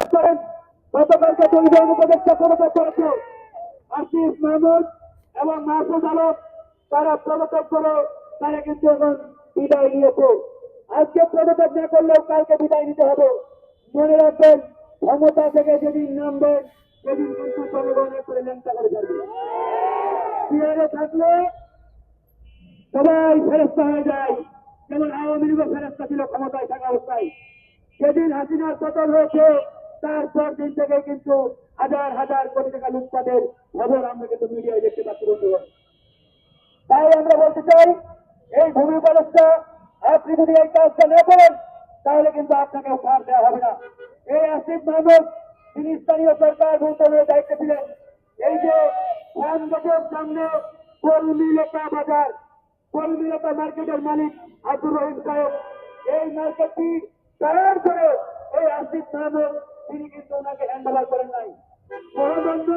বিশ্বাস করেন, গতকালকে পরিবহন উপদেষ্টা পদত্যাগ করেছে আসিফ মাহমুদ এবং মাহফুজ আলম, তারা পদত্যাগ করে তারা কিন্তু এখন বিদায় নিয়েছে। আজকে পদত্যাগ না করলেও কালকে বিদায় নিতে হবে। মনে রাখবেন, ক্ষমতা থেকে যেদিন নামবেন, সেদিন কিন্তু জনগণের করে ল্যাংটা করে বিহারে থাকলে সবাই ফেরস্তা হয়ে যায়। যেমন আওয়ামী লীগও ফেরস্তা ছিল ক্ষমতায় থাকা অবস্থায়। সেদিন হাসিনার পতন হয়েছে। তারপর দিন থেকে কিন্তু হাজার হাজার কোটি টাকা লুটপাটের খবর আমরা কিন্তু মিডিয়ায় দেখতে পাচ্ছি, বন্ধুগণ। তাই আমরা বলতে চাই, এই ভূমি ব্যবস্থা আপনি যদি এই কাজটা না করেন, তাহলে কিন্তু আপনাকে ছাড় দেওয়া হবে না। এই আসিফ মাহমুদ, তিনি স্থানীয় সরকার মন্ত্রণালয়ের দায়িত্ব ছিলেন। এই যে রামগেটের সামনে কলমিলতা বাজার কলমিলতা মার্কেটের মালিক আব্দুর রহিম সাহেব, এই মার্কেটটি তৈরি করে এই আসিফ মাহমুদ তিনি কিন্তু ওনাকে হ্যান্ডওভার করেন নাই। মহাদণ্ড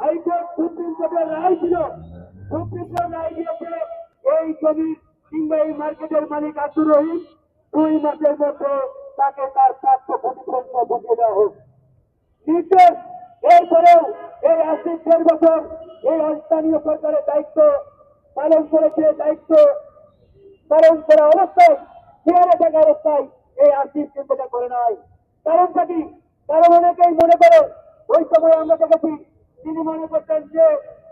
হাইকোর্ট সুপ্রিম কোর্টের রায় ছিল। সুপ্রিম কোর্ট রায় দিয়েছে, এই জমির কিংবা এই মার্কেটের মালিক আব্দুর রহিম দুই মাসের মধ্যে তাকে তার প্রাপ্য ক্ষতিপূরণ বুঝিয়ে দেওয়া হোক। নির্দেশ, এরপরেও এই আসিফ দেড় বছর এই স্থানীয় সরকারের দায়িত্ব পালন করেছে, দায়িত্ব পালন করা অবস্থায় চেয়ারে থাকা অবস্থায় এই আসিফ কিন্তু এটা করে নাই। কারণটা কি কারণ অনেকেই মনে করে, ওই সময় আমরা দেখেছি তিনি মনে করতেন যে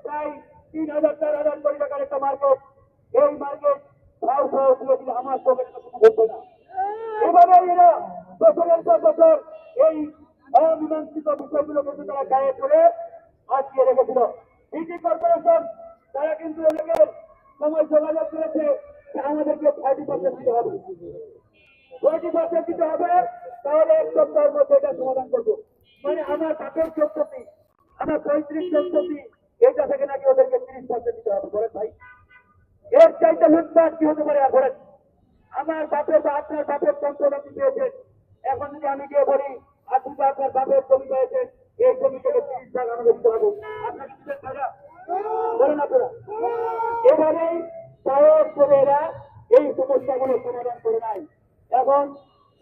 প্রায় তিন হাজার, চার হাজার কোটি টাকার একটা মার্কেট এই মার্কেট ভাও সহ দিয়েছিল আমার ঘটবে না। এরা বছরের পর বছর এই অমীমাংসিত বিষয়গুলো কিন্তু তারা গায়ে পড়ে আটকে রেখেছিল। কর্পোরেশন তারা কিন্তু অনেকের সময় যোগাযোগ করেছে আমাদেরকে থার্টি পার্সেন্ট দিতে হবে। টোয়েন্টি পার্সেন্ট দিতে হবে তাহলে এক সপ্তাহের মধ্যে এটা সমাধান করব। মানে আমার বাপের সম্পত্তি, আমার পঁয়ত্রিশ সম্পত্তি, এইটা থেকে নাকি ওদেরকে তিরিশ পার্সেন্ট দিতে হবে। বলেন ভাই। এর চাইতে লুটপাট কি হতে পারে? আর আমার বাপের বা আপনার বাপের যন্ত্রপাতি পেয়েছেন। এখন যদি আমি গিয়ে বলি আপনি তো আপনার বাপের জমি পেয়েছেন, এই জমি থেকে তিরিশ ভাগ আমাকে দিতে হবে। আপনার কি দিবেন ভাইরা? বলেন এই সমস্যাগুলো সমাধান করে নাই এখন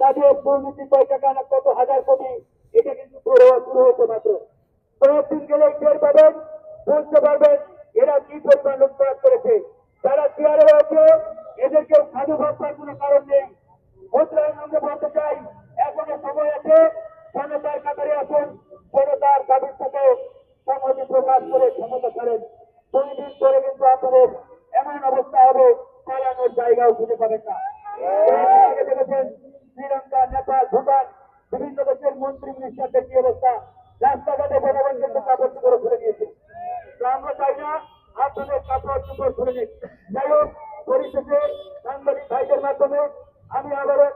তাদের দুর্নীতি কয় টাকা না কত হাজার কোটি এটা কিন্তু শুরু হয়েছে মাত্র। কয়েকদিন গেলে টের পাবেন বুঝতে পারবেন এরা কি পরিমাণ লুটপাট করেছে। যারা চেয়ারে রয়েছে এদেরকে সাধু ভাববার কোনো কারণ নেই। মুদ্রায় আমরা বলতে চাই এখনও সময় আছে জনতার কাতারে আসুন জনতার দাবির সাথে সংহতি প্রকাশ করে ক্ষমতা ছাড়েন। দুই দিন পরে কিন্তু আপনাদের এমন অবস্থা হবে পালানোর জায়গাও খুঁজে পাবেন না। দেখেছেন শ্রীলঙ্কা, নেপাল, ভুটান, বিভিন্ন দেশের মন্ত্রী মিনিস্টারদের কি অবস্থা? রাস্তাঘাটে জনগণ কিন্তু কাপড় চুপড় খুলে দিয়েছে। আমরা চাই না আপনাদের কাপড় চুপড় খুলে নিক যাই হোক, পরিশেষে সাংবাদিক ভাইদের মাধ্যমে আমি আবারও